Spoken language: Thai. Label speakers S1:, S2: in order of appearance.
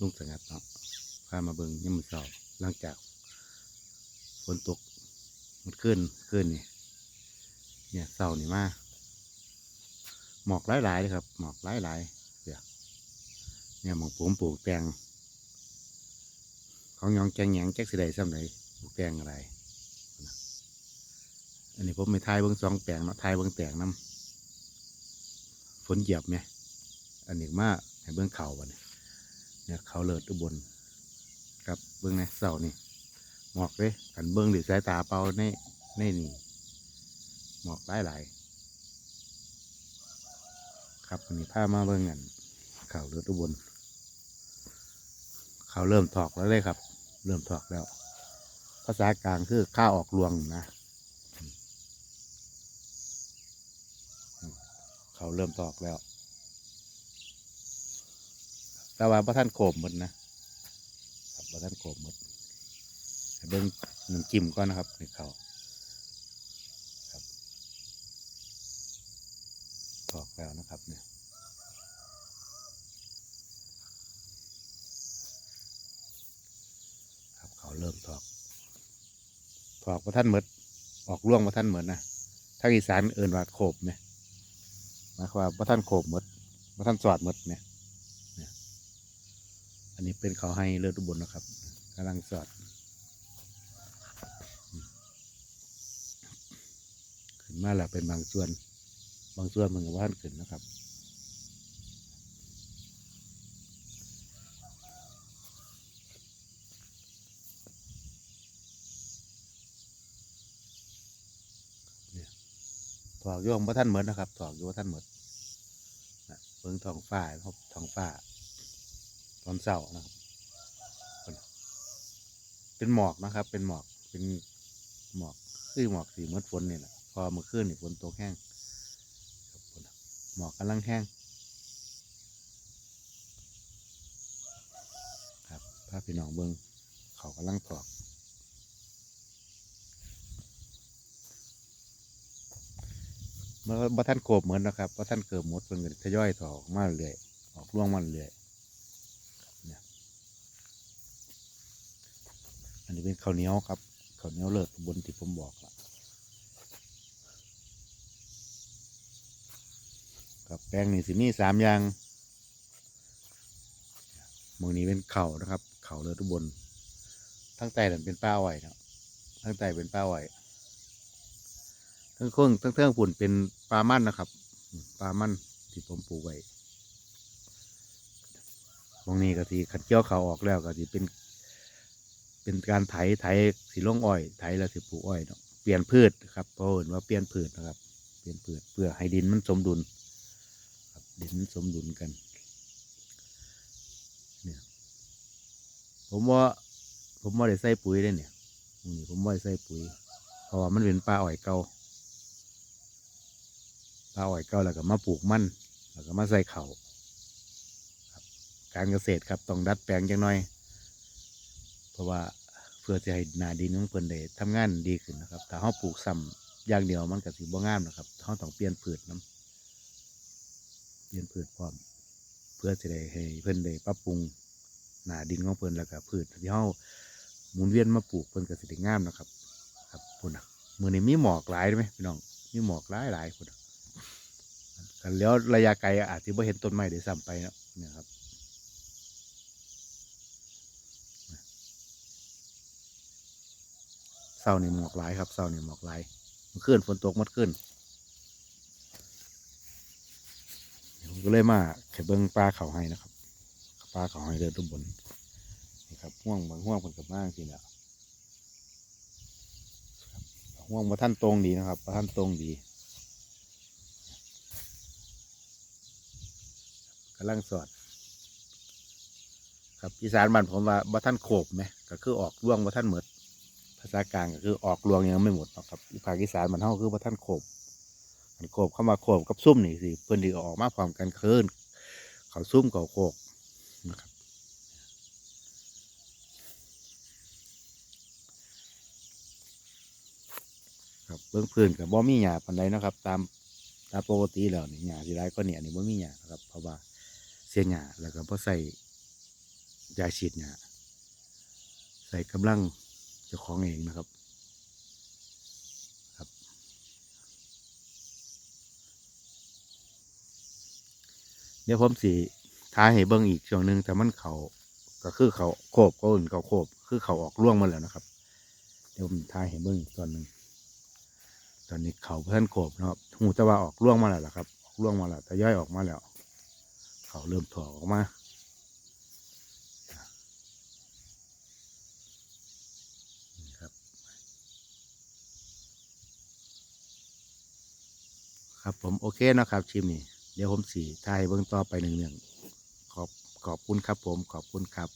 S1: ลุงสงัดเนาะพามาเบิ่งยามมือเสาหลังจากฝนตกมันขึ้นขึ้นนี่เนี่ยเสานี่มาหมอกหลายๆเลยครับ หมอกหลายๆเดี๋ยเนี่ยหมองผมปลูกแตงของยองแจงหยังแจ็คสิได้ซ้ำไหนปลูกแตงอะไรอันนี้ผมไม่ทายเบิ้งสองแปลงเนาะทายเบิ้งแตงน้ำฝนเหยียบไหมอันนี้มาให้เบิ้งเข่าบ่เนี่ย เนี่ยเขาเลิศอุบลครับเบิ้องในเสานี่หมอกเลยกันเบิ้องหรือสายตาเปล่าในในนี่หมอกหลายหลายครับอันนี้ามาเบิ้องกันเขาเลิศอุบลเขาเริ่มถอกแล้วเลยครับ เริ่มถอกแล้ว ภาษากลางคือข้าออกรวงนะเขาเริ่มตอกแล้ว แต่ว่าพระท่านโขมหมดนะครับพระท่านโขมหมดเบิ้งน้ำจิ้มก่อนนะครับในเขาครับตอกแล้วนะครับเนี่ยครับเขาเริ่มตอกตอกพระท่านหมดออกร่วงพระท่านหมดนะทางอีสานเอื่นว่าโขบเนี่ยหมายความว่าพระท่านโขบหมดพระท่านสอดหมดเนี่ย อันนี้เป็นเขาให้เลือดอุบลนะครับกำลังสอด ขึ้นมาแล้วเป็นบางส่วน บางส่วนมันก็ว่าท่านขึ้นนะครับเนี่ยถอกโยงพระท่านเหมือนนะครับถอกโยงพระท่านเหมือนเบิ่งทองฟ้าครับทองฟ้า ตอนเสาร์นะครับ เป็นหมอกนะครับ เป็นหมอกเป็นหมอกคือหมอกสีเมือฝนนี่แหละพอเมื่อคืนนี่ฝนตกแห้งหมอกกำลังแห้งครับพาพี่น้องเบิ่งเขากำลังถอกเมื่อบ่ท่านโกบเหมือนนะครับบ่ท่านเกิดหมดเพิ่นก็ทยอยถอกมาเรื่อยออกร่วงมาเรื่อยเนี่ย อันนี้เป็นข้าวเหนียวครับข้าวเหนียวเลิศบนที่ผมบอกละกับแป้งนี่สิมีสามอย่างมือนี้เป็นเข่านะครับ เข่าเลิศอุบลทั้งใต้นั่นเป็นป้าอ้อยนะทั้งใต้เป็นป้าอ้อยทั้งเครื่องทั้งเครื่องปุ่นเป็นปลามั่นนะครับปลามั่นที่ผมปลูกไว้ตรงนี้ก็ทีขัดเกี่ยวเขาออกแล้วก็ทีเป็น เป็นการไถไถสีลงอ้อยไถแล้วสิปลูกอ้อยเนาะเปลี่ยนพืชครับเพราะเห็นว่าเปลี่ยนพืชนะครับ เปลี่ยนพืชเพื่อให้ดินมันสมดุลครับดินสมดุลกันเนี่ยผมว่าผมว่าได้ใส่ปุ๋ยได้เนี่ยอืมผมว่าได้ใส่ปุ๋ย เพราะว่ามันเป็นปลาอ้อยเก่าปลาอ้อยเก่าแล้วก็มาปลูกมันแล้วก็มาใส่เขาวครับการเกษตรครับต้องดัดแปลงจังหน่อย เพราะว่าเพื่อจะให้หนาดินของเพิ่นได้ทำงานดีขึ้นนะครับถ้าเราปลูกซ้ำอย่างเดียวมันก็สิบ่งามนะครับเราต้องเปลี่ยนพืชน้เปลี่ยนพืชพร้อม เพื่อจะได้ให้เพิ่นได้ปรับปรุงหนาดินของเพิ่นแล้วก็พืชที่เราหมุนเวียนมาปลูกเพิ่นก็สิได้งามนะครับ ครับพุ่นน่ะมื้อนี้มีหมอกหลายไหมพี่น้องมีหมอกหลายหลายพุ่นน่ะแล้วระยะไกลอาจจะไม่เห็นต้นไม้เดี๋ยวซ้ำไปเนาะเนี่ยครับเศ ร้านี่หมอกหลายครับเศร้านี่หมอกหลายมันขึ้นฝนตกมัดขึ้นผมก็เลยมาแค่เบิ้งปลาเขาให้นะครับปลาเขาให้เดินตุ้บนนี่ครับห่วงบางห่วงเป็นกับมากทีเนี่ยห่วงมาท่านตรงดีนะครับมาท่านตรงดีกำลังสอด ครับอีสานบ้านผมว่าบ่ท่านโขบไหมก็คือออกร่วงบ่ท่านเหมดภาษากลางก็คือออกรวงยังไม่หมดนะครับอีภาคอีสานมันเท่าคือบ่ท่านโขบมันโขบเข้ามาโขบกับซุ่มนี่สิเพิ่อนดีออกมาพร้อมกันคืนเขาซุ่มเขาโขกนะครับครับเบื้องพื้นกับบ่มีหญ้าปานใดนะครับ ตามตามปกติแล้วนี่หญ้าที่ไรก็เนี่ยนี่บ่มีหญ้านะครับเพราะว่าเสียหญ้าแล้วก็บ่ใส่ยาฉีดเนี่ยใส่กำลัง เจ้าของเองนะครับ ครับ เดี๋ยวผมสีท้ายให้เบิ้งอีกช่วงหนึ่งแต่มันเขาก็คือเขาโคบก็อื่นเขาโคบคือเขาออกร่วงมาแล้วนะครับ เดี๋ยวผมท้ายให้เบิ้งอีกตอนหนึ่งตอนนี้เขาเพื่อนโคบนะครับหูต่ว่าออกร่วงมาแล้วล่ะครับ ออกร่วงมาแล้วแต่ย่อยออกมาแล้ว เขาเริ่มถอออกมา นี่ครับ ครับผมโอเคเนาะครับชิมนี่เดี๋ยวผมสีทายเบื้องต่อไปหนึ่งหนึ่งขอบขอบคุณครับผมขอบคุณครับ